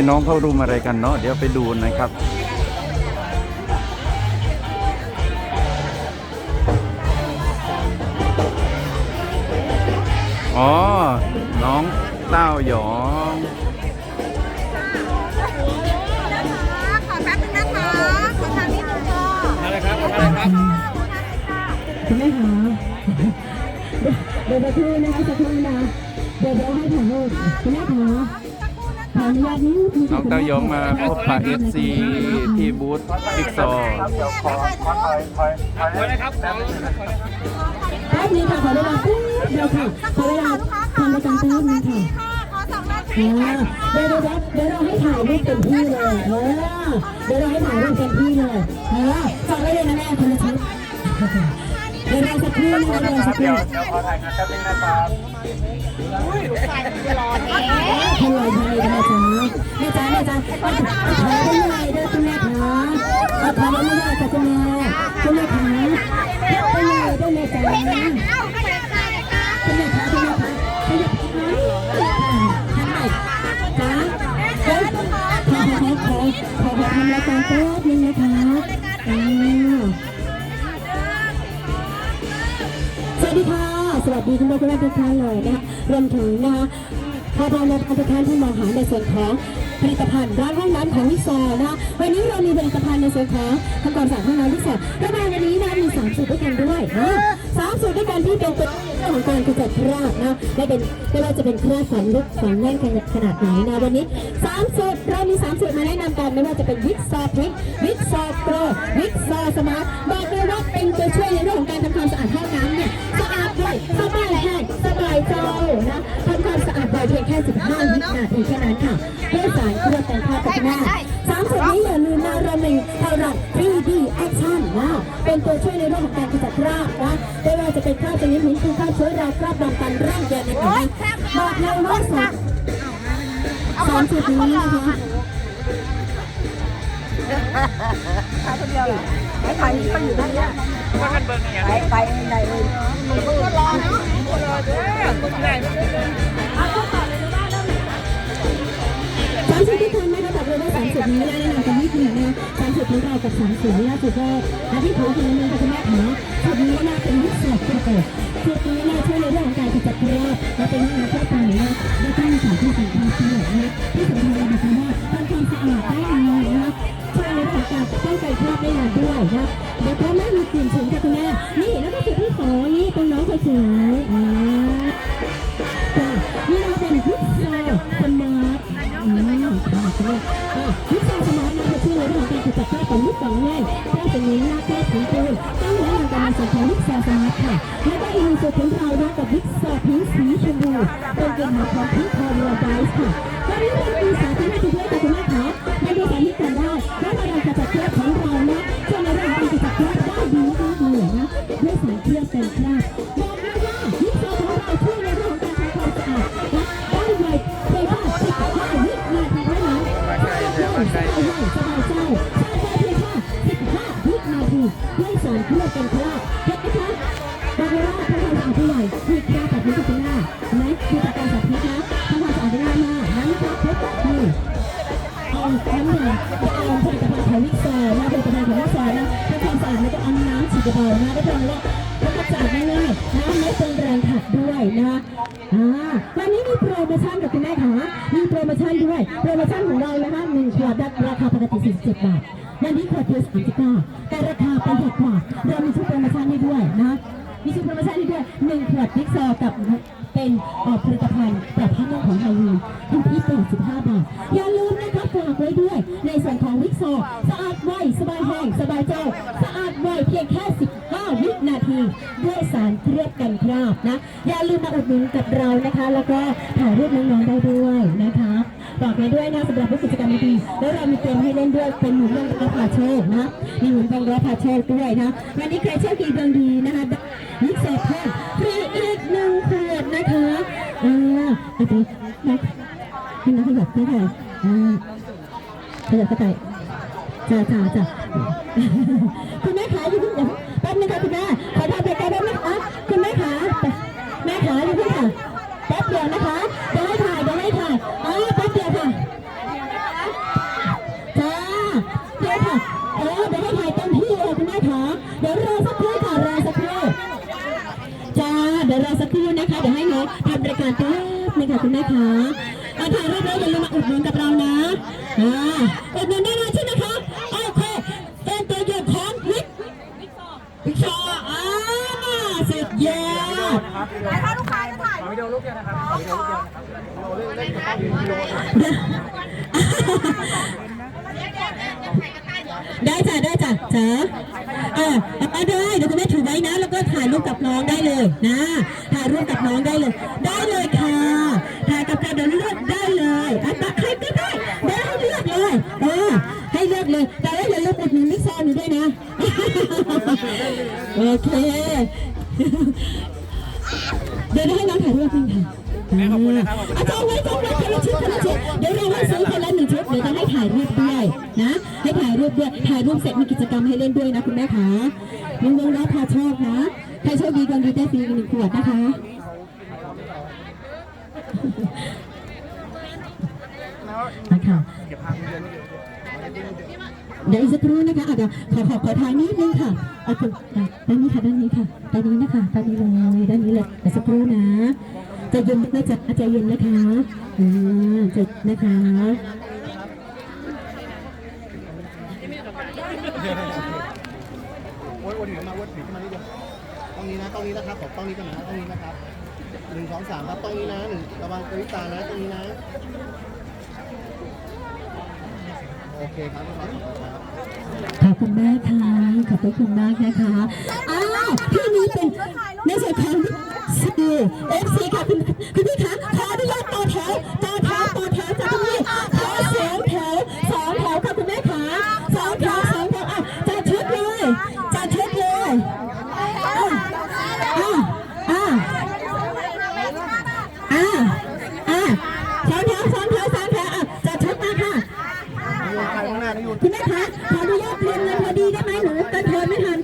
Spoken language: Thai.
พี่น้องเขารุมอะไรกันเนาะเดี๋ยวไปดูนะครับอ๋อ น้องเต้าหยองขอแป๊บนึงนะคะขอทางนิดนึงค่ะอะไรครับอะไรครับคุณแม่คะเดี๋ยวเดี๋ยวสักครู่นะคะสักครู่นะเดี๋ยวเดี๋ยวให้ถ่ายรูปคุณแม่คะขออ น้องเต้ายองมาพบปะเอฟซีที่บูธบิ๊กซอแป๊บนึงค่ะขอเวลาแป๊บเดียวค่ะขอเวลาทำรายการแป๊บนึงค่ะเดี๋ยวเดี๋ยวเดี๋ยวเราให้ถ่ายรูปเต็มที่เลยเออเดี๋ยวเราให้ถ่ายรูปเต็มที่เลยเออฟังไว้เลยนะแม่คนละชุด เดี๋ยวเราสักครู่นะคะเดี๋ยวสักครู่เดี๋ยไทยนะจ๊ะแม่จ๋าแม่จ๋าขอได้ไหมเด้อคุณแม่คะขอได้ไหมจ๊ะคุณแม่คุณแม่คะคุณแม่ด้วยแม่จ๋าคุณแม่คะคุณแม่คะ วัสดีค่ะ สวัสดีคุณแม่คุณแม่ทุกท่านเลยนะคะรวมถึงนะคะพาเรามาทุกท่านที่มองหาในส่วนของผลิตภัณฑ์ร้านห้องน้ำของวิซอนะคะวันนี้เรามีผลิตภัณฑ์ในส่วนของทำความสะอาดห้องน้ำวิซอและในวันนี้นะมีสามสูตรด้วยกันด้วยนะสามสูตรด้วยกันที่เป็นตัวของการกำจัดคราบนะและเป็นไม่ว่าจะเป็นคราบฝังลึกฝังแน่นขนาดไหนนะวันนี้สามสูตรเรามีสามสูตรมาแนะนำกันไม่ว่าจะเป็นวิซอพริกวิซอโปรวิซอสมาร์ทบอกเลยว่าเป็นตัวช่วย 15วินาทีแค่นั้นค่ะเพื่อสารเคลือบแต่งภาพกับหน้าสามสูตรนี้อย่าลืมนะเราหนึ่งไทยรัฐ 3D Action นะเป็นตัวช่วยในเรื่องของการกำจัดคราบนะไม่ว่าจะเป็นคราบชนิดหินคือคราบเชื้อราคราบดำตันร่างเยินในผิวบอกเลยว่าสามสามสูตรนี้นะคะไปไปอยู่ตรงนี้ไปไปไหน สามสิบของเรากับสามสิบล่าสุดก็อาที่ผมคนนึงค่ะคุณแม่ขาจุดนี้น่าเป็นวิสัยตัวเกิดจุดนี้น่าช่วยในเรื่องของการจัดคราบและเป็นงานทั่วไปนะและตั้งมีสารที่สำคัญที่นะที่สำคัญนะคะว่าทำความสะอาดได้ดีนะช่วยในเรื่องของการป้องกันคราบได้นานด้วยนะเดี๋ยวพอไม่มีกลิ่นฉุนค่ะคุณแม่นี่แล้วก็จุดที่สองนี่เป็นน้องคนสวยอ่านี่เราเป็นวิสัยสมาร์ทอืมค่ะใช่อะวิช ค่ารจัดการของลูกสองแง่แค่เป็นนี้หน้าแค่ถึงตัวต้องแนะนำการส่วนของวิชาสมาร์ทค่ะแล้วก็อีกหนึ่งส่วนของเราด้วยกับวิชาผิวสีชมพูเป็นเกมมาของพิงคอร์ดไดส์ค่ะตอนนี้เรามีสาธารณะด้วยค่ะคุณแม่ค่ะมาดูสาธิตกันได้แล้วเราจะจัดเครื่องของเรานะช่วยในเรื่องการจัดเครื่องได้ดีมากเลยนะด้วยสารเคลือบเป็นคราบ สารเคลือบเป็นคราบเห็นไหมคะบอกเลยว่าทำความสะอาดที่ใหญ่มีคราบแบบนี้กับหน้าไหมมีจากการสาธิตนะทำความสะอาดง่ายมากน้ำคราบเพชรนี่เอาน้ำหนึ่งเอาผลิตภัณฑ์ของวิกซอร์นะผลิตภัณฑ์ของวิกซอร์นะทำความสะอาดแล้วก็เอาน้ำฉีดเบานะได้รองว่าทำความสะอาดง่ายๆน้ำไม่เป็นแรงขัดด้วยนะอ่าวันนี้มีโปรโมชั่นกับคุณแม่ค่ะมีโปรโมชั่นด้วยโปรโมชั่นของเรานะคะหนึ่งขวดราคาปกติ47บาท วันนี้ขวดเดียว39แต่ราคาประหยัดกว่าเรามีชุดโปรโมชั่นให้ด้วยนะมีชุดโปรโมชั่นให้ด้วยหนึ่งขวดบิ๊กซอกับเป็นเอ่อผลิตภัณฑ์ปรับผ้านุ่ของไฮยีอยู่ที่85บาท อย่าลืมนะคะฝากไว้ด้วย ในส่วนของวิกซอสะอาดไวสบายแห้งสบายเจ้าสะอาดไวเพียงแค่ 15 วินาที ด้วยสารเคลือบกันคราบนะ อย่าลืมมาอุดหนุนกับเรานะคะ แล้วก็ถ่ายรูปน้องๆได้ด้วยนะคะ บอกเลยด้วยนะสำหรับผู้กิจกรรมดีๆแล้วเรามีเกมให้เล่นด้วยเป็นหมุนวงล้อพาโชคนะมีหมุนวงล้อพาโชคด้วยนะวันนี้ใครโชคดีดวงดีนะคะยิกเศษเพิ่มฟรีอีกหนึ่งขวดนะคะเอ่าไปดูนะให้น้องขยับนิดหน่อยอ่าขยับเข้าไปจ้าจ้าจ้าคุณแม่ขาอยู่ที่เดี๋ยวแป๊บนึงค่ะคุณแม่ขอทำไปแป๊บนึงนะคะคุณแม่ขาแม่ขาอยู่ที่ค่ะแป๊บเดียวนะคะ ครู่ค่ะเออเดี๋ยวให้ถ่ายเต็มที่เลยคุณแม่ขาเดี๋ยวรอสักครู่ค่ะรอสักครู่จ้าเดี๋ยวรอสักครู่นะคะ เดี๋ยวให้น้องทำรายการแป๊บนึงค่ะคุณแม่ขาอาถ่ายรูปแล้วอย่าลืมมาอุดหนุนกับเรานะอ่าอุดหนุนได้เลยใช่ไหมคะโอเคเป็นตัวอย่างของวิกวิกชออ่าสุดยอดแล้วถ้าลูกค้าจะถ่ายวิดีโอลูกเดียวนะครับวิดีโอลูกเดียวนะครับเราเลือกเล่นกันได้ จ้ะได้จ้ะจ้ะเออเอาได้เดี๋ยวคุณแม่ถือไว้นะ แล้วก็ถ่ายรูปกับน้องได้เลยนะ ถ่ายรูปกับน้องได้เลย ได้เลยค่ะ ถ่ายกับใครเดี๋ยวเลือกได้เลยอะตักใครก็ได้ได้ให้เลือกเลยเออให้เลือกเลย แต่ว่าอย่าลืมอุดหนุนมิกซอนอยู่ด้วยนะ โอเค เดี๋ยวให้น้องถ่ายรูปจริงค่ะอาจารย์ไว้จำไว้คนละชุดคนละชุายรูปด้วยนะ ให้ถ่ายรูปด้วยถ่ายรูปเสร็จมีกิจกรรมให้เล่นด้วยนะคุณแม่คะลุงลุงแล้วพาชอบนะใครโชคดีกันดีได้ฟรีอีกหนึ่งขวดนะคะนะคะเดี๋ยวอีกสักครู่นะคะอาจจะเดี๋ยวขอขอขอทางนิดนึงค่ะเอาคุณด้านนี้ค่ะด้านนี้ค่ะด้านนี้นะคะด้านนี้เลยด้านนี้เลยเดี๋ยวสักครู่นะใจเย็นนะจ๊ะใจเย็นนะคะอ่าใจนะคะ โอ้ยโอ้ย ถือมาโอ้ยถือขึ้นมานิดเดียวตรงนี้นะตรงนี้นะครับขอตรงนี้ก่อนนะตรงนี้นะครับหนึ่งสองสามครับตรงนี้นะหนึ่งระวังกริตานะตรงนี้นะโอเคครับขอบคุณครับขอบคุณมากค่ะขอบคุณมากนะคะอ้าวที่นี้เป็นในส่วนของซีเอฟซีค่ะคุณคุณพี่คะขออนุญาตต่อแถวต่อแถวต่อแถว คุณแม่คะขออนุญาตเรียนเงินพอดีได้ไหมหนูกันเทินไม่ทัน